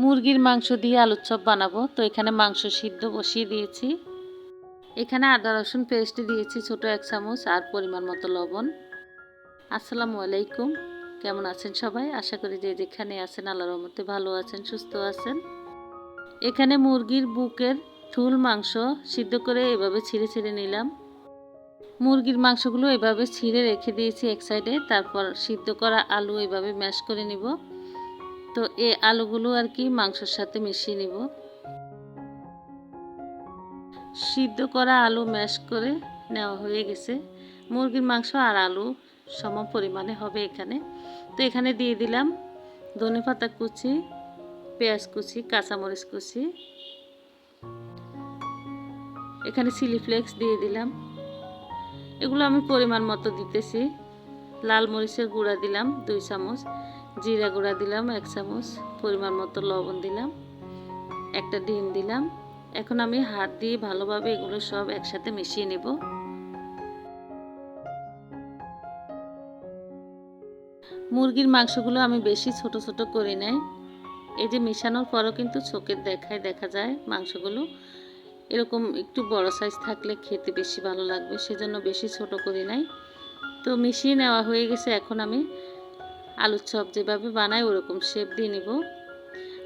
মুরগির মাংস দিয়ে আলুর চপ বানাবো। তো এখানে মাংস সিদ্ধ বসিয়ে দিয়েছি। এখানে আদা, রসুন পেস্ট দিয়েছি, ছোট এক চামচ, আর পরিমাণ মতো লবণ। আসসালামু আলাইকুম। কেমন আছেন সবাই? আশা করি যে যেখানে আছেন, আল্লাহর রহমতে ভালো আছেন, সুস্থ আছেন। এখানে মুরগির বুকের ঠুল মাংস সিদ্ধ করে এভাবে ছিঁড়ে ছিঁড়ে নিলাম। মুরগির মাংসগুলো এভাবে ছিঁড়ে রেখে দিয়েছি এক সাইডে। তারপর সিদ্ধ করা আলু এভাবে ম্যাশ করে নিব। তো এই আলুগুলো আর কি মাংসের সাথে মিশিয়ে নিব। সিদ্ধ করা আলু ম্যাশ করে নেওয়া হয়ে গেছে। মুরগির মাংস আর আলু সম পরিমাণে হবে এখানে। তো এখানে দিয়ে দিলাম ধনে পাতা কুচি, পেঁয়াজ কুচি, কাঁচামরিচ কুচি। এখানে চিলি ফ্লেক্স দিয়ে দিলাম। এগুলো আমি পরিমাণ মতো দিতেছি। লাল মরিচের গুঁড়া দিলাম দুই চামচ। জিরা গুঁড়া দিলাম, এক চামচ পরিমাণ মতো লবণ দিলাম, একটা ডিম দিলাম। এখন আমি হাত দিয়ে ভালোভাবে এগুলো সব একসাথে মিশিয়ে নেব। মুরগির মাংসগুলো আমি বেশি ছোট ছোট করি নাই। এই যে মিশানোর পরও কিন্তু চোখের দেখায় দেখা যায় মাংসগুলো। এরকম একটু বড় সাইজ থাকলে খেতে বেশি ভালো লাগবে, সেজন্য বেশি ছোট করি নাই। তো মিশিয়ে নেওয়া হয়ে গেছে, এখন আমি আলুর চপ যেভাবে বানাই ওরকম শেপ দিয়ে নিব।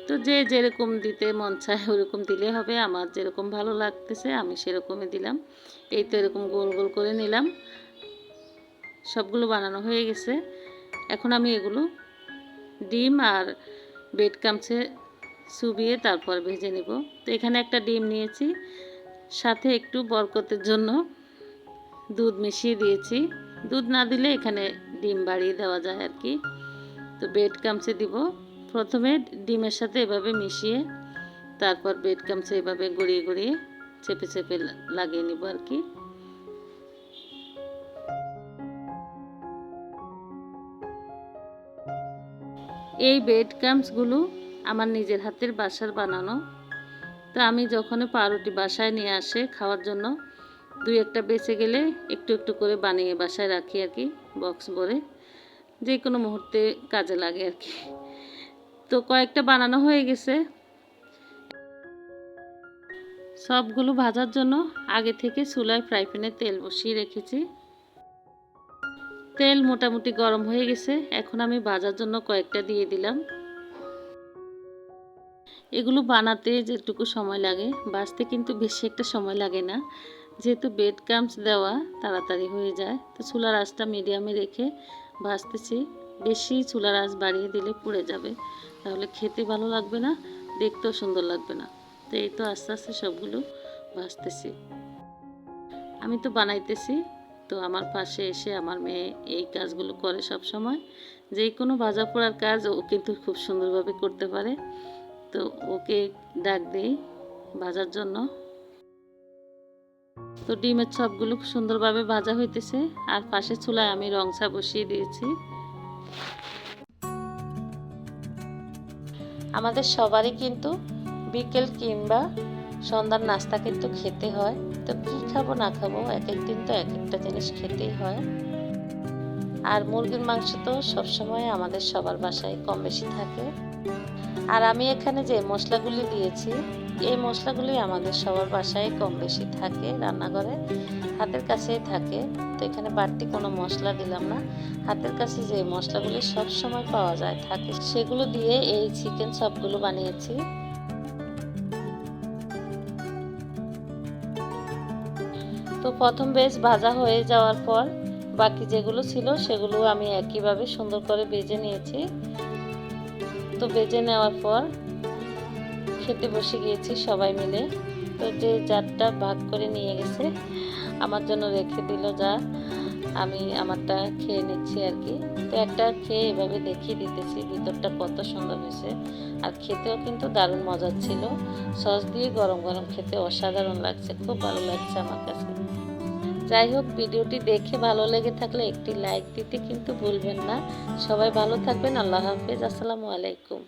তো যে যেরকম দিতে মন চায় ওরকম দিলে হবে, আমার যেরকম ভালো লাগতেছে আমি সেরকমই দিলাম। এই তো এরকম গোল গোল করে নিলাম। সবগুলো বানানো হয়ে গেছে। এখন আমি এগুলো ডিম আর বেড কামছে চুবিয়ে তারপর ভেজে নিব। তো এখানে একটা ডিম নিয়েছি, সাথে একটু বরকতের জন্য দুধ মিশিয়ে দিয়েছি। দুধ না দিলে এখানে ডিম বাড়িয়ে দেওয়া যায় আর কি। তো বেড কামচে দিব। প্রথমে ডিমের সাথে এভাবে মিশিয়ে, তারপর বেড কামচে এভাবে গড়িয়ে গড়িয়ে চেপে চেপে লাগিয়ে নিব আর কি। এই বেড কামসগুলো আমার নিজের হাতের বাসার বানানো। তো আমি যখন পাউরুটি বাসায় নিয়ে আসে খাওয়ার জন্য, দুই একটা বেঁচে গেলে একটু একটু করে বানিয়ে বাসায় রাখি আর কি, বক্স ভরে। যে কোনো মুহূর্তে কাজে লাগে আর কি। তো কয়েকটা বানানো হয়ে গেছে। সবগুলো ভাজার জন্য আগে থেকে চুলায় ফ্রাই প্যানে তেল বসিয়ে রেখেছি। তেল মোটামুটি গরম হয়ে গেছে। এখন আমি ভাজার জন্য কয়েকটা দিয়ে দিলাম। এগুলো বানাতে যেটুকু সময় লাগে বাঁচতে কিন্তু বেশি একটা সময় লাগে না। যেহেতু বেড ক্রামস দেওয়া তাড়াতাড়ি হয়ে যায়। তো চুলার আঁচটা মিডিয়ামে রেখে ভাজতেছি। বেশি চুলার আঁচ বাড়িয়ে দিলে পুড়ে যাবে। তাহলে খেতে ভালো লাগবে না, দেখতেও সুন্দর লাগবে না। তো এই তো আস্তে আস্তে সবগুলো ভাজতেছি। আমি তো বানাইতেছি, তো আমার পাশে এসে আমার মেয়ে এই কাজগুলো করে সব সময় যে কোনো ভাজা পোড়ার কাজ ও কিন্তু খুব সুন্দরভাবে করতে পারে। তো ওকে ডাক দিই ভাজার জন্য। তো ডিমের চপগুলো সুন্দরভাবে ভাজা হইতেছে, আর পাশে চুলায় আমি রং চা বসিয়ে দিয়েছি। আমাদের সবারই কিন্তু বিকেল কিংবা সন্ধ্যার নাস্তা কিন্তু খেতে হয়। তো কি খাব, না খাব, এক এক দিন তো এক একটা জিনিস খেতেই হয়। আর মুরগির মাংস তো সবসময় আমাদের সবার বাসায় কম বেশি থাকে। আর আমি এখানে যে মশলাগুলি দিয়েছি এই মশলাগুলি আমাদের সবার বাসায় কম বেশি থাকে, রান্নাঘরে হাতের কাছেই থাকে। তো এখানে বাড়তি কোনো মশলা দিলাম না। হাতের কাছে যে মশলাগুলি সব সময় পাওয়া যায়, থাকে, সেগুলো দিয়ে এই চিকেন সবগুলো বানিয়েছি। তো প্রথম বেশ ভাজা হয়ে যাওয়ার পর বাকি যেগুলো ছিল, সেগুলো আমি একইভাবে সুন্দর করে ভেজে নিয়েছি। তো বেজে নেওয়ার পর খেতে বসে গিয়েছি সবাই মিলে। তো যে জারটা ভাগ করে নিয়ে গেছে, আমার জন্য রেখে দিল যা। আমি আমারটা খেয়ে নিচ্ছি আর কি। তো একটা খেয়ে এভাবে দেখিয়ে দিতেছি, ভিতরটা কত সুন্দর হয়েছে। আর খেতেও কিন্তু দারুণ মজার ছিল। সস দিয়ে গরম গরম খেতে অসাধারণ লাগছে, খুব ভালো লাগছে আমার কাছে। যাই হোক, ভিডিওটি দেখে ভালো লেগে থাকলে একটি লাইক দিতে কিন্তু ভুলবেন না। সবাই ভালো থাকবেন, আল্লাহ হাফেজ, আসসালামু আলাইকুম।